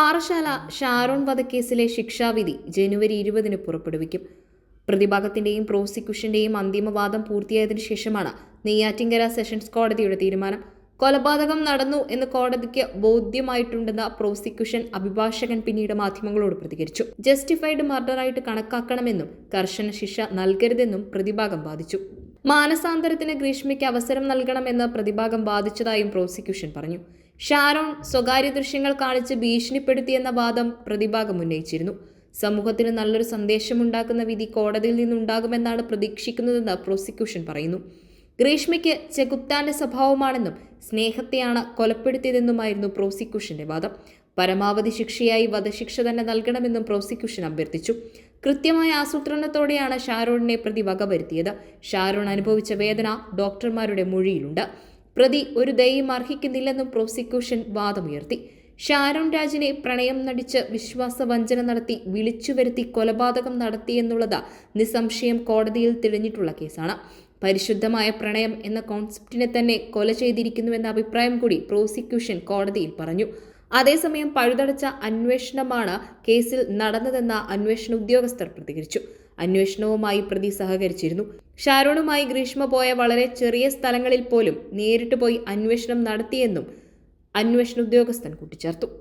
പാറശാല ഷാരോൺ വധക്കേസിലെ ശിക്ഷാവിധി ജനുവരി ഇരുപതിന് പുറപ്പെടുവിക്കും. പ്രതിഭാഗത്തിന്റെയും പ്രോസിക്യൂഷന്റെയും അന്തിമവാദം പൂർത്തിയായതിനു ശേഷമാണ് നെയ്യാറ്റിങ്കര സെഷൻസ് കോടതിയുടെ തീരുമാനം. കൊലപാതകം നടന്നു എന്ന് കോടതിക്ക് ബോധ്യമായിട്ടുണ്ടെന്ന പ്രോസിക്യൂഷൻ അഭിഭാഷകൻ പിന്നീട് മാധ്യമങ്ങളോട് പ്രതികരിച്ചു. ജസ്റ്റിഫൈഡ് മർഡറായിട്ട് കണക്കാക്കണമെന്നും കർശന ശിക്ഷ നൽകരുതെന്നും പ്രതിഭാഗം വാദിച്ചു. മാനസാന്തരത്തിന് ഗ്രീഷ്മയ്ക്ക് അവസരം നൽകണമെന്ന് പ്രതിഭാഗം വാദിച്ചതായും പ്രോസിക്യൂഷൻ പറഞ്ഞു. ഷാരോൺ സ്വകാര്യ ദൃശ്യങ്ങൾ കാണിച്ച് ഭീഷണിപ്പെടുത്തിയെന്ന വാദം പ്രതിഭാഗം ഉന്നയിച്ചിരുന്നു. സമൂഹത്തിന് നല്ലൊരു സന്ദേശമുണ്ടാക്കുന്ന വിധി കോടതിയിൽ നിന്നുണ്ടാകുമെന്നാണ് പ്രതീക്ഷിക്കുന്നതെന്ന് പ്രോസിക്യൂഷൻ പറയുന്നു. ഗ്രീഷ്മയ്ക്ക് ചെകുത്താന്റെ സ്വഭാവമാണെന്നും സ്നേഹത്തെയാണ് കൊലപ്പെടുത്തിയതെന്നുമായിരുന്നു പ്രോസിക്യൂഷന്റെ വാദം. പരമാവധി ശിക്ഷയായി വധശിക്ഷ തന്നെ നൽകണമെന്നും പ്രോസിക്യൂഷൻ അഭ്യർത്ഥിച്ചു. കൃത്യമായ ആസൂത്രണത്തോടെയാണ് ഷാരോണിനെ പ്രതി വകവരുത്തിയത് ഷാരോൺ അനുഭവിച്ച വേദന ഡോക്ടർമാരുടെ മൊഴിയിലുണ്ട്. പ്രതി ഒരു ദയയും അർഹിക്കുന്നില്ലെന്നും പ്രോസിക്യൂഷൻ വാദമുയർത്തി. ഷാരോൺ രാജിനെ പ്രണയം നടിച്ച് വിശ്വാസവഞ്ചന നടത്തി വിളിച്ചുവരുത്തി കൊലപാതകം നടത്തിയെന്നുള്ളത് നിസ്സംശയം കോടതിയിൽ തെളിഞ്ഞിട്ടുള്ള കേസാണ്. പരിശുദ്ധമായ പ്രണയം എന്ന കോൺസെപ്റ്റിനെ തന്നെ കൊല ചെയ്തിരിക്കുന്നുവെന്ന അഭിപ്രായം കൂടി പ്രോസിക്യൂഷൻ കോടതിയിൽ പറഞ്ഞു. അതേസമയം പഴുതടച്ച അന്വേഷണമാണ് കേസിൽ നടന്നതെന്ന അന്വേഷണ ഉദ്യോഗസ്ഥർ പ്രതികരിച്ചു. അന്വേഷണവുമായി പ്രതി സഹകരിച്ചിരുന്നു. ഷാരോണുമായി ഗ്രീഷ്മ പോയ വളരെ ചെറിയ സ്ഥലങ്ങളിൽ പോലും നേരിട്ട് പോയി അന്വേഷണം നടത്തിയെന്നും അന്വേഷണ ഉദ്യോഗസ്ഥൻ കൂട്ടിച്ചേർത്തു.